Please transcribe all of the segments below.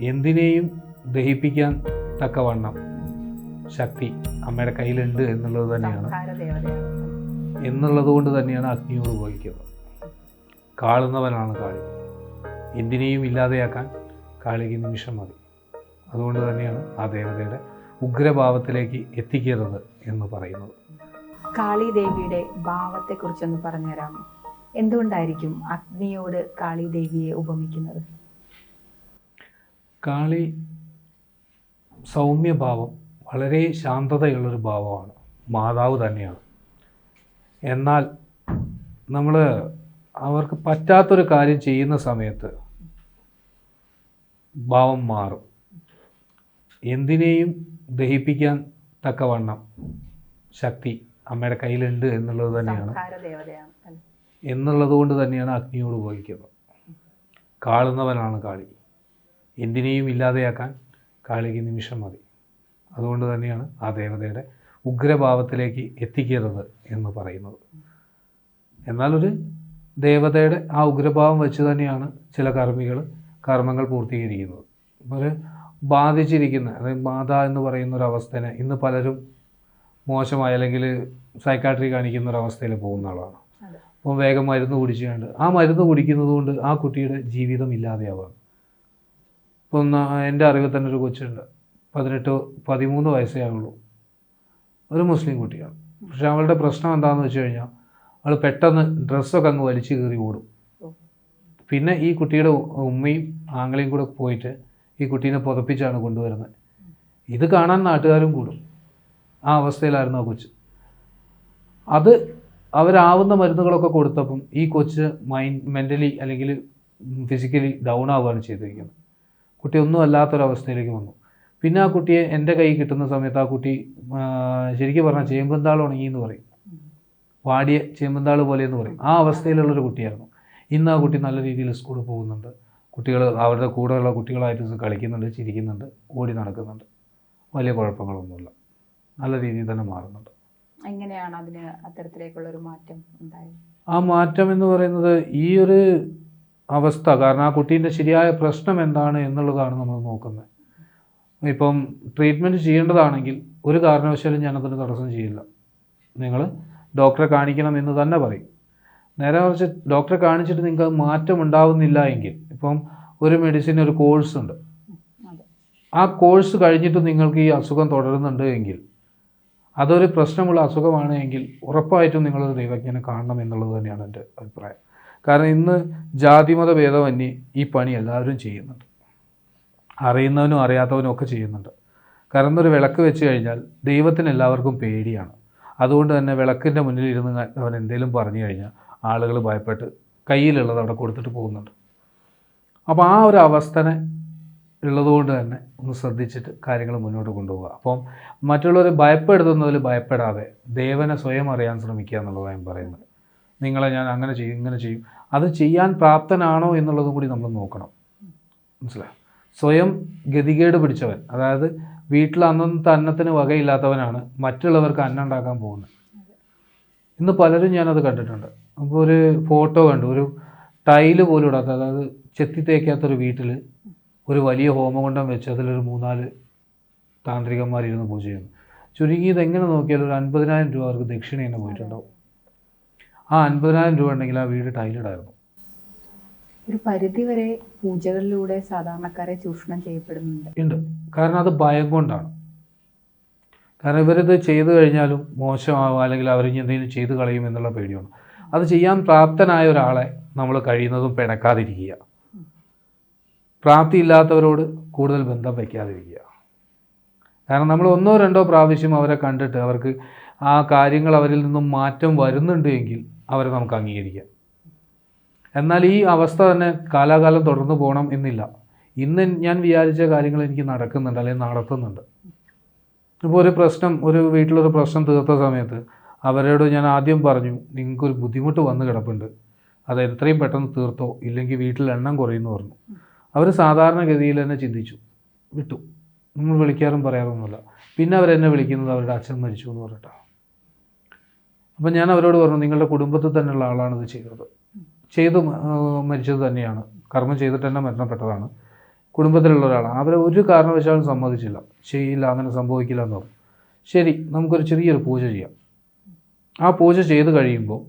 എന്തിനേയും ദഹിപ്പിക്കാൻ തക്കവണ്ണം ശക്തി അമ്മയുടെ കയ്യിലുണ്ട് എന്നുള്ളത് തന്നെയാണ്. എന്നുള്ളത് കൊണ്ട് തന്നെയാണ് അഗ്നിയോട് ഉപയോഗിക്കുന്നത് കാളുന്നവനാണ് കാളി. എന്തിനേയും ഇല്ലാതെയാക്കാൻ കാളിക്ക് നിമിഷം മതി. അതുകൊണ്ട് തന്നെയാണ് ആ ദേവതയുടെ ഉഗ്രഭാവത്തിലേക്ക് എത്തിക്കരുത് എന്ന് പറയുന്നത്. കാളി ദേവിയുടെ ഭാവത്തെക്കുറിച്ചൊന്ന് പറഞ്ഞുതരാമോ? എന്തുകൊണ്ടായിരിക്കും അഗ്നിയോട് കാളി ദേവിയെ ഉപമിക്കുന്നത്? കാളി സൗമ്യഭാവം വളരെ ശാന്തതയുള്ളൊരു ഭാവമാണ്. മാതാവ് തന്നെയാണ്. എന്നാൽ നമ്മൾ അവർക്ക് പറ്റാത്തൊരു കാര്യം ചെയ്യുന്ന സമയത്ത് ഭാവം മാറും. എന്തിനേയും ദഹിപ്പിക്കാൻ തക്കവണ്ണം ശക്തി അമ്മയുടെ കയ്യിലുണ്ട് എന്നുള്ളത് തന്നെയാണ്. എന്നുള്ളത് കൊണ്ട് തന്നെയാണ് അഗ്നിയോട് ഉപയോഗിക്കുന്നത്. കാളുന്നവനാണ് കാളി. എന്തിനേയും ഇല്ലാതെയാക്കാൻ കാളിക്ക് നിമിഷം മതി. അതുകൊണ്ട് തന്നെയാണ് ആ ദേവതയുടെ ഉഗ്രഭാവത്തിലേക്ക് എത്തിക്കരുത് എന്ന് പറയുന്നത്. എന്നാലൊരു ദേവതയുടെ ആ ഉഗ്രഭാവം വെച്ച് തന്നെയാണ് ചില കർമ്മികൾ കർമ്മങ്ങൾ പൂർത്തീകരിക്കുന്നത്. ഒരു ബാധിച്ചിരിക്കുന്ന അതായത് ബാധ എന്ന് പറയുന്ന ഒരു അവസ്ഥനെ ഇന്ന് പലരും മോശമായ അല്ലെങ്കിൽ സൈക്കാട്രി കാണിക്കുന്ന ഒരു അവസ്ഥയിൽ പോകുന്ന ആളാണ്. അപ്പം അപ്പോൾ വേഗം മരുന്ന് കുടിച്ചുകൊണ്ട് ആ മരുന്ന് കുടിക്കുന്നത് കൊണ്ട് ആ കുട്ടിയുടെ ജീവിതം ഇല്ലാതെയാവുകയാണ് ഇപ്പം ഒന്ന് എന്റെ അറിവിൽ തന്നെ ഒരു കൊച്ചുണ്ട്. പതിനെട്ട് പതിമൂന്ന് വയസ്സേ ആവുള്ളൂ. ഒരു മുസ്ലിം കുട്ടിയാണ്. പക്ഷെ അവളുടെ പ്രശ്നം എന്താണെന്ന് വെച്ച് കഴിഞ്ഞാൽ അവൾ പെട്ടെന്ന് ഡ്രസ്സൊക്കെ അങ്ങ് വലിച്ചു കീറി ഓടും. പിന്നെ ഈ കുട്ടിയുടെ ഉമ്മയും ആങ്ങളെയും കൂടെ പോയിട്ട് ഈ കുട്ടീനെ പുതപ്പിച്ചാണ് കൊണ്ടുവരുന്നത്. ഇത് കാണാൻ നാട്ടുകാരും കൂടും. ആ അവസ്ഥയിലായിരുന്നു ആ കൊച്ച്. അത് അവരാവുന്ന മരുന്നുകളൊക്കെ കൊടുത്തപ്പം ഈ കൊച്ച് മൈൻഡ് മെന്റലി അല്ലെങ്കിൽ ഫിസിക്കലി ഡൗൺ ആവുകയാണ് ചെയ്തിരിക്കുന്നത്. കുട്ടി ഒന്നും അല്ലാത്തൊരവസ്ഥയിലേക്ക് വന്നു. പിന്നെ ആ കുട്ടിയെ എന്റെ കൈ കിട്ടുന്ന സമയത്ത് ആ കുട്ടി ശരിക്കും പറഞ്ഞാൽ ചേമ്പന്താൾ ഉണങ്ങി എന്ന് പറയും. വാടിയ ചേമ്പന്താൾ പോലെ എന്ന് പറയും. ആ അവസ്ഥയിലുള്ളൊരു കുട്ടിയായിരുന്നു. ഇന്ന് ആ കുട്ടി നല്ല രീതിയിൽ സ്കൂളിൽ പോകുന്നുണ്ട്. കുട്ടികൾ അവരുടെ കൂടെയുള്ള കുട്ടികളായിട്ട് കളിക്കുന്നുണ്ട് ചിരിക്കുന്നുണ്ട് ഓടി നടക്കുന്നുണ്ട്. വലിയ കുഴപ്പങ്ങളൊന്നുമില്ല. നല്ല രീതിയിൽ തന്നെ മാറുന്നുണ്ട്. എങ്ങനെയാണ് അതിന് അത്തരത്തിലേക്കുള്ള ഒരു മാറ്റം ഉണ്ടായത്? ആ മാറ്റം എന്ന് പറയുന്നത് ഈ ഒരു അവസ്ഥ. കാരണം ആ കുട്ടീന്റെ ശരിയായ പ്രശ്നം എന്താണ് എന്നുള്ളതാണ് നമ്മൾ നോക്കുന്നത്. ഇപ്പം ട്രീറ്റ്മെന്റ് ചെയ്യേണ്ടതാണെങ്കിൽ ഒരു കാരണവശാലും ഞാനതിന് തടസ്സം ചെയ്യില്ല. നിങ്ങൾ ഡോക്ടറെ കാണിക്കണം എന്ന് തന്നെ പറയും. നേരെ മറിച്ച് ഡോക്ടറെ കാണിച്ചിട്ട് നിങ്ങൾക്ക് മാറ്റം ഉണ്ടാവുന്നില്ല എങ്കിൽ ഇപ്പം ഒരു മെഡിസിൻ ഒരു കോഴ്സ് ഉണ്ട്. ആ കോഴ്സ് കഴിഞ്ഞിട്ട് നിങ്ങൾക്ക് ഈ അസുഖം തുടരുന്നുണ്ട് എങ്കിൽ അതൊരു പ്രശ്നമുള്ള അസുഖമാണ് എങ്കിൽ ഉറപ്പായിട്ടും നിങ്ങളൊരു ദൈവജ്ഞനെ കാണണം എന്നുള്ളത് തന്നെയാണ് എന്റെ അഭിപ്രായം. കാരണം ഇന്ന് ജാതിമത ഭേദമന്യേ ഈ പണി എല്ലാവരും ചെയ്യുന്നുണ്ട്. അറിയുന്നവനും അറിയാത്തവനും ഒക്കെ ചെയ്യുന്നുണ്ട്. കാരണം ഒരു വിളക്ക് വെച്ച് കഴിഞ്ഞാൽ ദൈവത്തിന് എല്ലാവർക്കും പേടിയാണ്. അതുകൊണ്ട് തന്നെ വിളക്കിന്റെ മുന്നിൽ ഇരുന്ന് അവൻ എന്തെങ്കിലും പറഞ്ഞു കഴിഞ്ഞാൽ ആളുകൾ ഭയപ്പെട്ട് കയ്യിലുള്ളത് അവിടെ കൊടുത്തിട്ട് പോകുന്നുണ്ട്. അപ്പോൾ ആ ഒരു അവസ്ഥനെ ഉള്ളതുകൊണ്ട് തന്നെ ഒന്ന് ശ്രദ്ധിച്ചിട്ട് കാര്യങ്ങൾ മുന്നോട്ട് കൊണ്ടുപോകുക അപ്പം മറ്റുള്ളവരെ ഭയപ്പെടുത്തുന്നതിൽ ഭയപ്പെടാതെ ദേവനെ സ്വയം അറിയാൻ ശ്രമിക്കുക എന്നുള്ളതാണ് ഞാൻ പറയുന്നത്. നിങ്ങളെ ഞാൻ അങ്ങനെ ചെയ്യും ഇങ്ങനെ ചെയ്യും. അത് ചെയ്യാൻ പ്രാപ്തനാണോ എന്നുള്ളതും കൂടി നമ്മൾ നോക്കണം. മനസ്സിലായി? സ്വയം ഗതികേട് പിടിച്ചവൻ അതായത് വീട്ടിൽ അന്നത്തെ അന്നത്തിന് വകയില്ലാത്തവനാണ് മറ്റുള്ളവർക്ക് അന്നം ഉണ്ടാക്കാൻ പോകുന്നത്. ഇന്ന് പലരും ഞാനത് കണ്ടിട്ടുണ്ട്. അപ്പോൾ ഒരു ഫോട്ടോ കണ്ടു ഒരു ടൈൽ പോലും ഇടാത്ത അതായത് ചെത്തി തേക്കാത്തൊരു വീട്ടിൽ ഒരു വലിയ ഹോമകുണ്ടം വെച്ച് അതിലൊരു മൂന്നാൽ താന്ത്രികന്മാരിരുന്ന് പൂജ ചെയ്യുന്നു. ചുരുങ്ങിയത് എങ്ങനെ നോക്കിയാലും ഒരു അൻപതിനായിരം രൂപ അവർക്ക് ദക്ഷിണ തന്നെ പോയിട്ടുണ്ടാവും. ആ അൻപതിനായിരം രൂപ ഉണ്ടെങ്കിൽ ആ വീട് ടൈലിടായിരുന്നു. ഒരു പരിധി വരെ പൂജകളിലൂടെ സാധാരണക്കാരെ ചൂഷണം ചെയ്യപ്പെടുന്നുണ്ട്. ഉണ്ട്. കാരണം അത് ഭയം കൊണ്ടാണ്. കാരണം ഇവരിത് ചെയ്തു കഴിഞ്ഞാലും മോശമാവും അല്ലെങ്കിൽ ഇനി എന്തെങ്കിലും ചെയ്തു കളയും എന്നുള്ള പേടിയാണ്. അത് ചെയ്യാൻ പ്രാപ്തനായ ഒരാളെ നമ്മൾ കഴിയുന്നതും പിണക്കാതിരിക്കുക. പ്രാപ്തിയില്ലാത്തവരോട് കൂടുതൽ ബന്ധം വയ്ക്കാതിരിക്കുക. കാരണം നമ്മൾ ഒന്നോ രണ്ടോ പ്രാവശ്യം അവരെ കണ്ടിട്ട് അവർക്ക് ആ കാര്യങ്ങൾ അവരിൽ നിന്നും മാറ്റം വരുന്നുണ്ട് എങ്കിൽ അവരെ നമുക്ക് അംഗീകരിക്കാം. എന്നാൽ ഈ അവസ്ഥ തന്നെ കാലാകാലം തുടർന്ന് പോകണം എന്നില്ല. ഇന്ന് ഞാൻ വിചാരിച്ച കാര്യങ്ങൾ എനിക്ക് നടക്കുന്നുണ്ട് അല്ലെങ്കിൽ നടത്തുന്നുണ്ട്. ഇപ്പോൾ ഒരു പ്രശ്നം ഒരു വീട്ടിലൊരു പ്രശ്നം തീർത്ത സമയത്ത് അവരോട് ഞാൻ ആദ്യം പറഞ്ഞു നിങ്ങൾക്കൊരു ബുദ്ധിമുട്ട് വന്ന് കിടപ്പുണ്ട്. അത് എത്രയും പെട്ടെന്ന് തീർത്തോ? ഇല്ലെങ്കിൽ വീട്ടിൽ എണ്ണം കുറയുമെന്ന് പറഞ്ഞു. അവർ സാധാരണഗതിയിൽ തന്നെ ചിന്തിച്ചു വിട്ടു. നമ്മൾ വിളിക്കാറും പറയാറൊന്നുമില്ല. പിന്നെ അവരെന്നെ വിളിക്കുന്നത് അവരുടെ അച്ഛൻ മരിച്ചു എന്ന് പറഞ്ഞിട്ടാണ്. അപ്പം ഞാൻ അവരോട് പറഞ്ഞു നിങ്ങളുടെ കുടുംബത്തിൽ തന്നെയുള്ള ആളാണ് ഇത് ചെയ്തത്. ചെയ്തു മരിച്ചത് തന്നെയാണ്. കർമ്മം ചെയ്തിട്ട് തന്നെ മരണപ്പെട്ടതാണ്. കുടുംബത്തിലുള്ള ഒരാളാണ്. അവരെ ഒരു കാരണവശാലും സമ്മതിച്ചില്ല. ചെയ്യില്ല അങ്ങനെ സംഭവിക്കില്ല എന്ന് പറഞ്ഞു. ശരി നമുക്കൊരു ചെറിയൊരു പൂജ ചെയ്യാം. ആ പൂജ ചെയ്ത് കഴിയുമ്പോൾ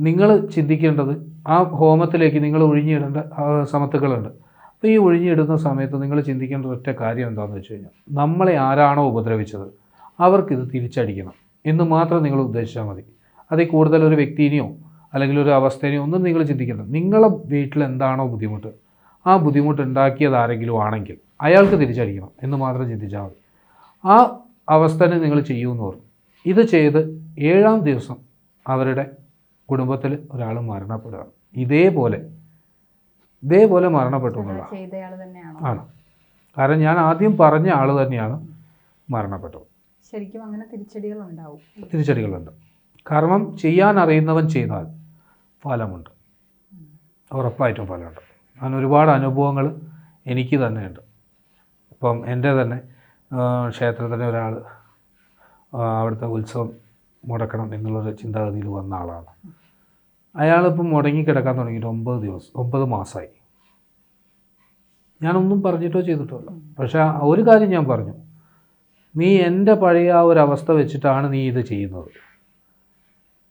നിങ്ങൾ ചിന്തിക്കേണ്ടത് ആ ഹോമത്തിലേക്ക് നിങ്ങൾ ഒഴിഞ്ഞിടേണ്ട സമത്തുക്കളുണ്ട്. അപ്പോൾ ഈ ഒഴിഞ്ഞിടുന്ന സമയത്ത് നിങ്ങൾ ചിന്തിക്കേണ്ട ഒറ്റ കാര്യം എന്താണെന്ന് വെച്ച് കഴിഞ്ഞാൽ നമ്മളെ ആരാണോ ഉപദ്രവിച്ചത് അവർക്കിത് തിരിച്ചടിക്കണം. എന്ന് മാത്രം നിങ്ങൾ ഉദ്ദേശിച്ചാൽ മതി. അതിൽ കൂടുതൽ ഒരു വ്യക്തിനെയോ അല്ലെങ്കിൽ ഒരു അവസ്ഥേനെയോ ഒന്നും നിങ്ങൾ ചിന്തിക്കണ്ട. നിങ്ങളെ വീട്ടിൽ എന്താണോ ബുദ്ധിമുട്ട് ആ ബുദ്ധിമുട്ട് ഉണ്ടാക്കിയത് ആരെങ്കിലും ആണെങ്കിൽ അയാൾക്ക് തിരിച്ചടിക്കണം എന്ന് മാത്രം ചിന്തിച്ചാൽ മതി. ആ അവസ്ഥനെ നിങ്ങൾ ചെയ്യുമെന്ന് പറഞ്ഞു ഇത് ചെയ്ത് ഏഴാം ദിവസം അവരുടെ കുടുംബത്തിൽ ഒരാൾ മരണപ്പെടുകയാണ് ഇതേപോലെ ഇതേപോലെ മരണപ്പെട്ടു എന്നുള്ളതാണ് ആണ്. കാരണം ഞാൻ ആദ്യം പറഞ്ഞ ആൾ തന്നെയാണ് മരണപ്പെട്ടത്. ശരിക്കും അങ്ങനെ തിരിച്ചടികൾ ഉണ്ടാവും തിരിച്ചടികളുണ്ട്. കർമ്മം ചെയ്യാൻ അറിയുന്നവൻ ചെയ്താൽ ഫലമുണ്ട്. ഉറപ്പായിട്ടും ഫലമുണ്ട്. അങ്ങനെ ഒരുപാട് അനുഭവങ്ങൾ എനിക്ക് തന്നെയുണ്ട് ഇപ്പം എന്റെ തന്നെ ക്ഷേത്രത്തിന്റെ ഒരാൾ അവിടുത്തെ ഉത്സവം മുടക്കണം എന്നുള്ളൊരു ചിന്താഗതിയിൽ വന്ന ആളാണ്. അയാളിപ്പം മുടങ്ങി കിടക്കാൻ തുടങ്ങിയിട്ട് ഒമ്പത് ദിവസം ഒമ്പത് മാസമായി. ഞാനൊന്നും പറഞ്ഞിട്ടോ ചെയ്തിട്ടോ അല്ല പക്ഷേ ഒരു കാര്യം ഞാൻ പറഞ്ഞു. നീ എന്റെ പഴയ ആ ഒരു അവസ്ഥ വെച്ചിട്ടാണ് നീ ഇത് ചെയ്യുന്നത്.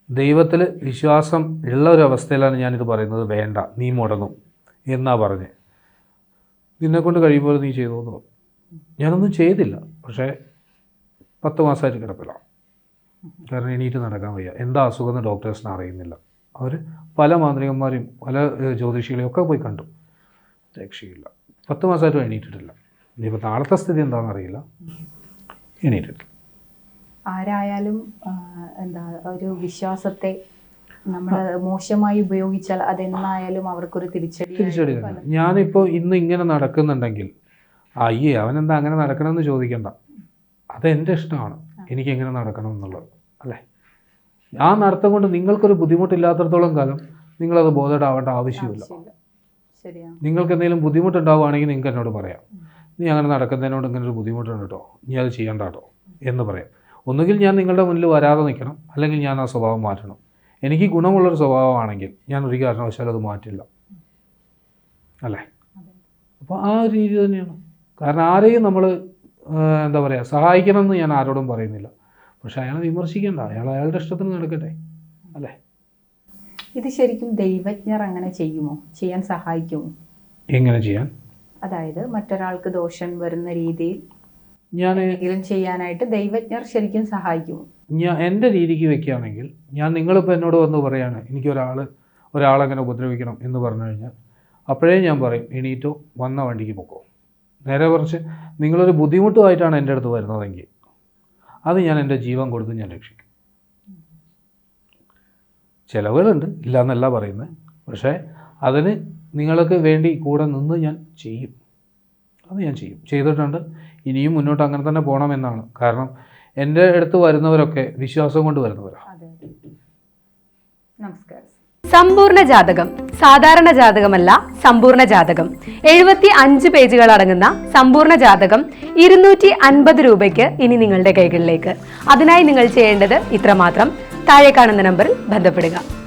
ദൈവത്തിൽ വിശ്വാസം ഉള്ള ഒരു അവസ്ഥയിലാണ് ഞാനിത് പറയുന്നത്. വേണ്ട നീ മുടങ്ങും എന്നാ പറഞ്ഞ്. നിന്നെക്കൊണ്ട് കഴിയുമ്പോൾ നീ ചെയ്തു എന്ന് പറഞ്ഞു. ഞാനൊന്നും ചെയ്തില്ല പക്ഷേ പത്ത് മാസമായിട്ട് കിടപ്പിലാണ് കാരണം എണീറ്റ് നടക്കാൻ വയ്യ. എന്താ അസുഖം എന്ന് ഡോക്ടേഴ്സിന് അറിയുന്നില്ല. അവർ പല മാന്ത്രികന്മാരെയും പല ജ്യോതിഷികളെയും ഒക്കെ പോയി കണ്ടു. രക്ഷയില്ല. പത്ത് മാസമായിട്ടും എണീറ്റിട്ടില്ല. ഇനിയിപ്പോൾ നാളത്തെ സ്ഥിതി എന്താണെന്ന് അറിയില്ല എണീറ്റിട്ടില്ല ആരായാലും എന്താ ഒരു വിശ്വാസത്തെ നമ്മൾ മോശമായി ഉപയോഗിച്ചാൽ അതെന്നായാലും അവർക്കൊരു തിരിച്ചടി തിരിച്ചടി ഞാനിപ്പോൾ ഇന്ന് ഇങ്ങനെ നടക്കുന്നുണ്ടെങ്കിൽ അയ്യേ അവനെന്താ അങ്ങനെ നടക്കണമെന്ന് ചോദിക്കണ്ട. അതെന്റെ ഇഷ്ടമാണ്. എനിക്ക് എങ്ങനെ നടക്കണം എന്നുള്ളത് അല്ലേ? ആ നടത്തം കൊണ്ട് നിങ്ങൾക്കൊരു ബുദ്ധിമുട്ടില്ലാത്തടത്തോളം കാലം നിങ്ങളത് ബോധേഡാവേണ്ട ആവശ്യമില്ല. നിങ്ങൾക്ക് എന്തെങ്കിലും ബുദ്ധിമുട്ടുണ്ടാവുകയാണെങ്കിൽ നിങ്ങൾക്ക് എന്നോട് പറയാം നീ അങ്ങനെ നടക്കുന്നതിനോട് ഇങ്ങനെ ഒരു ബുദ്ധിമുട്ടുണ്ട് കേട്ടോ നീ അത് ചെയ്യണ്ട കേട്ടോ എന്ന് പറയാം. ഒന്നുകിൽ ഞാൻ നിങ്ങളുടെ മുന്നിൽ വരാതെ നിൽക്കണം അല്ലെങ്കിൽ ഞാൻ ആ സ്വഭാവം മാറ്റണം. എനിക്ക് ഗുണമുള്ളൊരു സ്വഭാവമാണെങ്കിൽ ഞാൻ ഒരു കാരണവശാലും അത് മാറ്റില്ല. അല്ലേ? അപ്പോൾ ആ ഒരു രീതി തന്നെയാണ്. കാരണം ആരെയും നമ്മൾ എന്താ പറയുക സഹായിക്കണമെന്ന് ഞാൻ ആരോടും പറയുന്നില്ല. പക്ഷെ അയാളെ വിമർശിക്കേണ്ട അയാൾ അയാളുടെ ഇഷ്ടത്തിന് നടക്കട്ടെ. അല്ലേ? ഇത് ശരിക്കും ദൈവജ്ഞർ അങ്ങനെ ചെയ്യുമോ? ചെയ്യാൻ സഹായിക്കുമോ? എങ്ങനെ ചെയ്യാൻ? അതായത് മറ്റൊരാൾക്ക് ദോഷം വരുന്ന രീതിയിൽ ഞാൻ എന്തെങ്കിലും ചെയ്യാനായിട്ട് ദൈവജ്ഞർ ശരിക്കും സഹായിക്കും. ഞാൻ എന്റെ രീതിക്ക് വെക്കുകയാണെങ്കിൽ ഞാൻ നിങ്ങളിപ്പോൾ എന്നോട് വന്ന് പറയാണ് എനിക്ക് ഒരാൾ ഒരാളങ്ങനെ ഉപദ്രവിക്കണം എന്ന് പറഞ്ഞു കഴിഞ്ഞാൽ അപ്പോഴേ ഞാൻ പറയും എണീറ്റോ വന്ന വണ്ടിക്ക് പൊക്കോ. നേരെ കുറച്ച് നിങ്ങളൊരു ബുദ്ധിമുട്ടുമായിട്ടാണ് എന്റെ അടുത്ത് വരുന്നതെങ്കിൽ അത് ഞാൻ എന്റെ ജീവൻ കൊടുത്ത് ഞാൻ രക്ഷിക്കും. ചിലവുകളുണ്ട് ഇല്ല എന്നല്ല പറയുന്നത്. പക്ഷേ അതിന് നിങ്ങൾക്ക് വേണ്ടി കൂടെ നിന്ന് ഞാൻ ചെയ്യും. അത് ഞാൻ ചെയ്യും. ചെയ്തിട്ടുണ്ട്. ഇനിയും മുന്നോട്ട് അങ്ങനെ തന്നെ പോകണമെന്നാണ് കാരണം എന്റെ അടുത്ത് വരുന്നവരൊക്കെ വിശ്വാസം കൊണ്ട് വരുന്നവരാണ് നമസ്കാരം. സമ്പൂർണ ജാതകം. സാധാരണ ജാതകമല്ല സമ്പൂർണ ജാതകം. എഴുപത്തി അഞ്ച് പേജുകൾ അടങ്ങുന്ന സമ്പൂർണ ജാതകം ഇരുന്നൂറ്റി അൻപത് രൂപയ്ക്ക് ഇനി നിങ്ങളുടെ കൈകളിലേക്ക്. അതിനായി നിങ്ങൾ ചെയ്യേണ്ടത് ഇത്രമാത്രം. താഴെ കാണുന്ന നമ്പറിൽ ബന്ധപ്പെടുക.